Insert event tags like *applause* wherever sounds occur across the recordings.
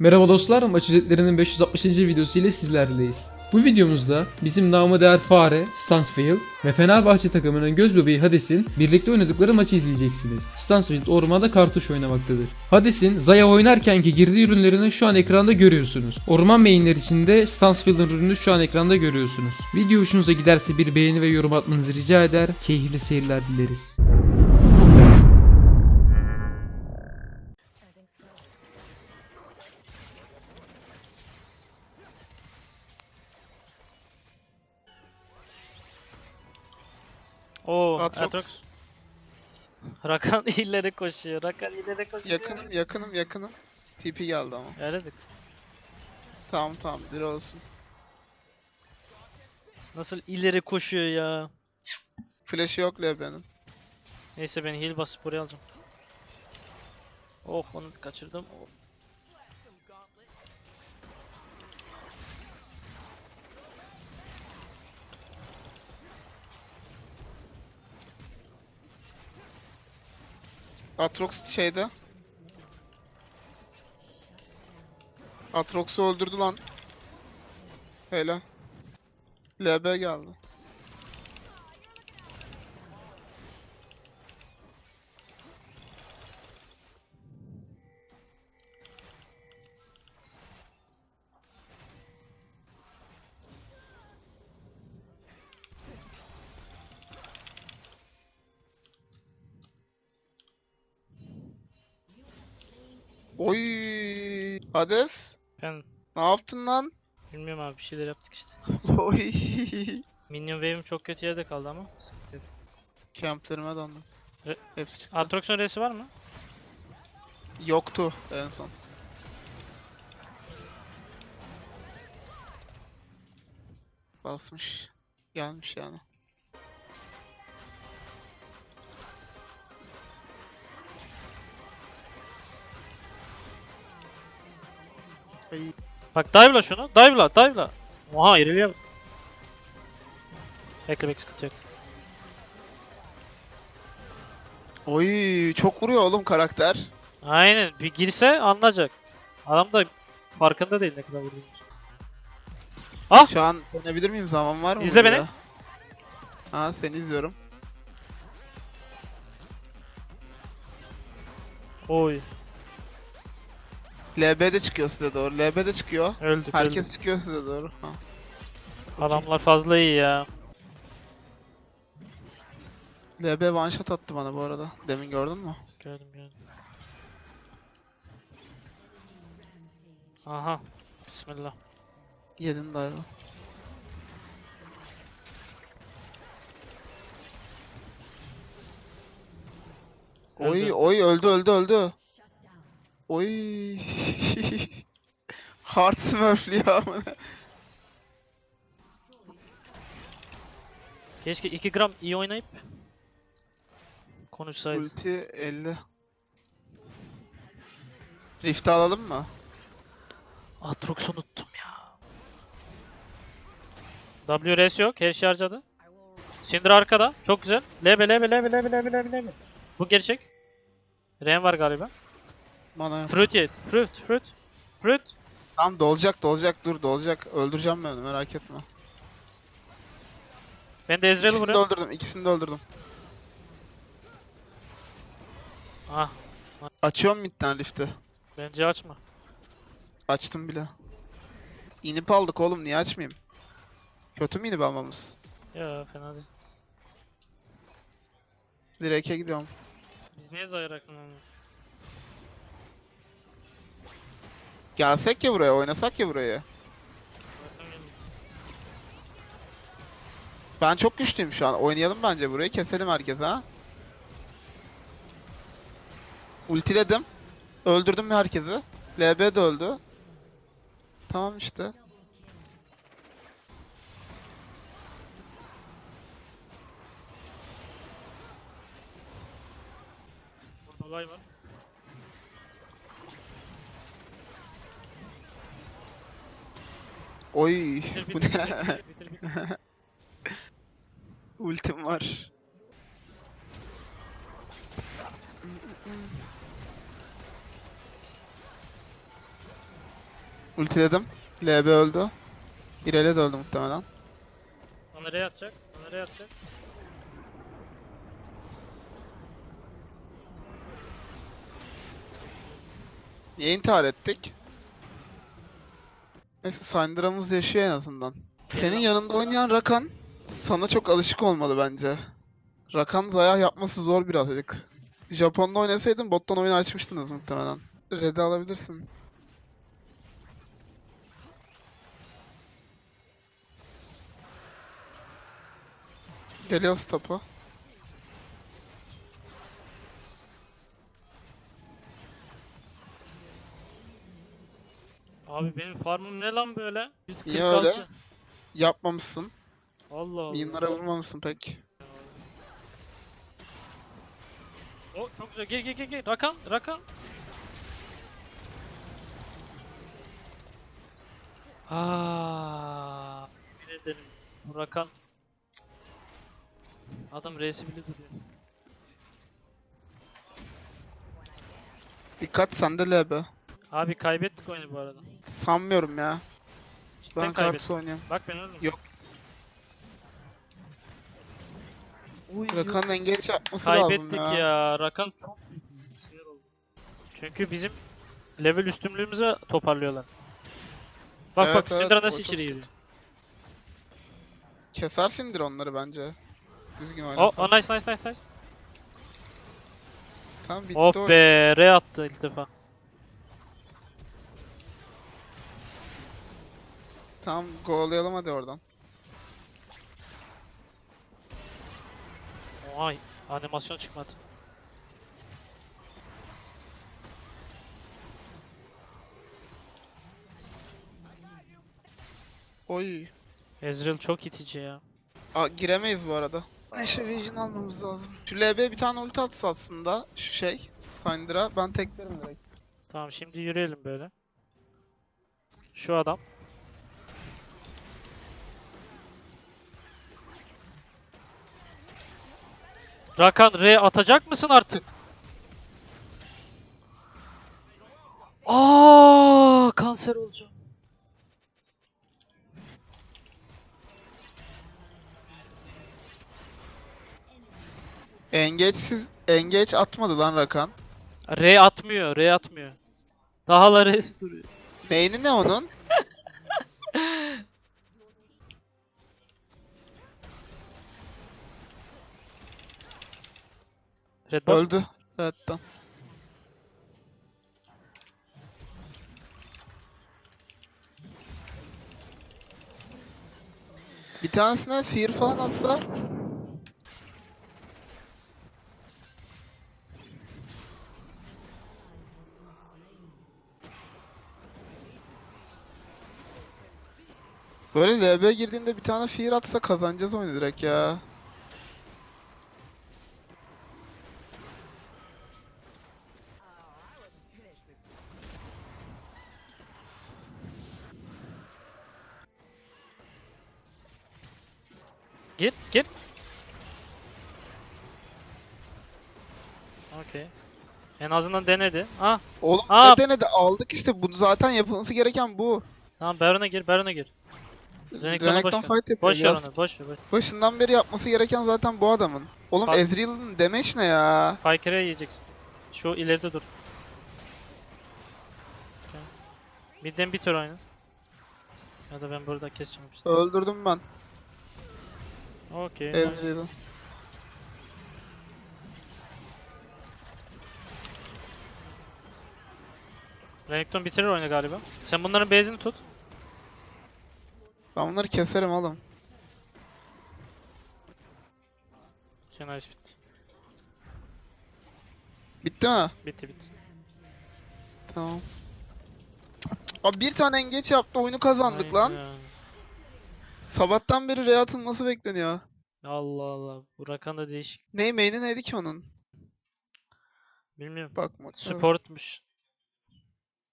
Merhaba dostlar, maç özetlerinin 560. videosu ile sizlerleyiz. Bu videomuzda bizim namı değer Fare, Stansfield ve Fenerbahçe takımının göz bebeği Hades'in birlikte oynadıkları maçı izleyeceksiniz. Stansfield ormanda kartuş oynamaktadır. Hades'in Zaya oynarkenki girdiği ürünlerini şu an ekranda görüyorsunuz. Orman mainler içinde Stansfield'ın ürününü şu an ekranda görüyorsunuz. Video hoşunuza giderse bir beğeni ve yorum atmanızı rica eder, keyifli seyirler dileriz. Oo, Atrox. Atrox. Rakan *laughs* ileri koşuyor. Rakan ileri koşuyor. Yakınım yakınım yakınım. TP geldi ama. Öyledik. Tamam tamam bir olsun. Nasıl ileri koşuyor ya. Flash'ı yok Lebe'nin. Neyse ben heal basıp buraya alacağım. Oh onu kaçırdım. Atrox şeyde. Atrox'u öldürdü lan. Hele. LB geldi. Oy, Hades. Ben Ne yaptın lan? bilmiyorum abi bir şeyler yaptık işte. *laughs* Oy. Minion wave'im çok kötü yerde kaldı ama sıkıntı yok. Camplerime döndüm. Ve- Hepsi çıktı. Atrox'un resi var mı? Yoktu en son. Basmış. Gelmiş yani. Bak dive'la şunu. Dive'la dive'la. Oha iriliyor. bak. Bekle bekle sıkıntı yok. Oy çok vuruyor oğlum karakter. Aynen bir girse anlayacak. Adam da farkında değil ne kadar vurduğunu. Ah! Şu an dönebilir miyim? Zaman var mı? İzle buraya? beni. Ha seni izliyorum. Oy LB'de çıkıyor size doğru. LB'de çıkıyor. öldük Herkes öldük. çıkıyor size doğru. Ha. Adamlar fazla iyi ya. LB one shot attı bana bu arada. Demin gördün mü? Gördüm gördüm. Aha. Bismillah. Yedin dive'ı. Oy oy öldü öldü öldü. Oy. Hard smurflüyor ama. Keşke 2 gram iyi oynayıp konuşsaydı. Ulti 50. Rift'i alalım mı? Atrox unuttum ya. WRS yok. Her şey harcadı. Syndra arkada. Çok güzel. Lebe lebe lebe lebe lebe lebe lebe. Bu gerçek. Ren var galiba. Mana yok. Fruit yet. Fruit. Fruit. Fruit. Tamam dolacak dolacak dur dolacak. Öldüreceğim ben onu merak etme. Ben de Ezreal'ı İkisini de vuruyorum. öldürdüm ikisini de öldürdüm. Ah. Açıyorum midden Rift'i. Bence açma. Açtım bile. İnip aldık oğlum niye açmayayım? Kötü mü inip almamız? Ya fena değil. Direk'e gidiyorum. Biz niye zayıf aklına Gelsek ya buraya oynasak ya buraya. Ben çok güçlüyüm şu an. Oynayalım bence burayı. Keselim herkese ha. Ultiledim. Öldürdüm herkesi. LB de öldü. Tamam işte. Burada olay var. Oy. Bitir Bu bitir ne? bitir bitir bitir. bitir. *laughs* Ultim var. Ultiledim. LB öldü. İrele de öldü muhtemelen. O nereye atacak? O nereye atacak? Niye intihar ettik? Neyse Syndra'mız yaşıyor en azından. Senin yanında oynayan Rakan sana çok alışık olmalı bence. Rakan Zaya yapması zor birazcık. Japon'da oynasaydın bottan oyunu açmıştınız muhtemelen. Red'i alabilirsin. Geliyor topu. Abi benim farmım ne lan böyle? 146. Niye öyle? Yapmamışsın. Allah Allah. Minlara vurmamışsın pek. O çok güzel. Gel gel gel gel. Rakan, Rakan. Aa, yemin ederim. Bu Rakan. Adam reisi bile duruyor. Dikkat sende LB. Abi kaybettik oyunu bu arada. Sanmıyorum ya. Cidden Ben kaybettik. oynuyorum. Bak ben öldüm. Yok. Uy, Rakan'ın engeç yapması lazım Kaybettik ya. ya. Rakan çok. Sinir. Çünkü bizim level üstünlüğümüzü toparlıyorlar. Bak Evet, bak evet, Syndra o nasıl içeri giriyor. Kesersindir onları bence. Düzgün Oh, oynasan. oh nice nice nice nice. Tamam bitti oyun. be, re attı ilk defa. Tamam go'layalım hadi oradan. Ay, animasyon çıkmadı. Oy. Ezreal çok itici ya. Aa, giremeyiz bu arada. Neşe Vision almamız lazım. Şu LB bir tane ulti atsa aslında. Şu şey. Syndra. Ben teklerim direkt. Tamam şimdi yürüyelim böyle. Şu adam. Rakan R atacak mısın artık? Aa kanser olacağım. Engage'siz engage atmadı lan Rakan. R atmıyor, R atmıyor. Daha da R'si duruyor. Main'i ne onun? *laughs* Red buff. Öldü. Red'den. Bir tanesine fear falan atsa Böyle LB girdiğinde bir tane fear atsa kazanacağız oyunu direkt ya. Gir, gir. Okey. En azından denedi. Ah, Oğlum Aa! ne denedi aldık işte bu zaten yapılması gereken bu. tamam Baron'a gir, Baron'a gir. Renekton fight yapıyor. Boş ver onu, boş ver. Boş. Başından beri yapması gereken zaten bu adamın. Oğlum Bak- Ezreal'ın damage ne ya? Pyke'e yiyeceksin. Şu ileride dur. Midden bir tur oyna. Ya da ben burada keseceğim işte. Öldürdüm ben Okey. nice. Renekton bitirir oyunu galiba. Sen bunların base'ini tut. Ben bunları keserim oğlum. Okay, nice bitti. Bitti mi? Bitti bitti. Tamam. Abi bir tane engeç yaptı oyunu kazandık lan. Sabahtan beri re atılması bekleniyor. Allah Allah. Bu Rakan da değişik. Ney main'i neydi ki onun? Bilmiyorum. Bakmak lazım. Supportmuş.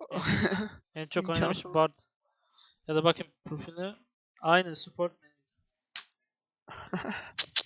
*laughs* En çok oynamış İmkansız. Bard. Ya da bakayım profiline. Aynen support. *laughs*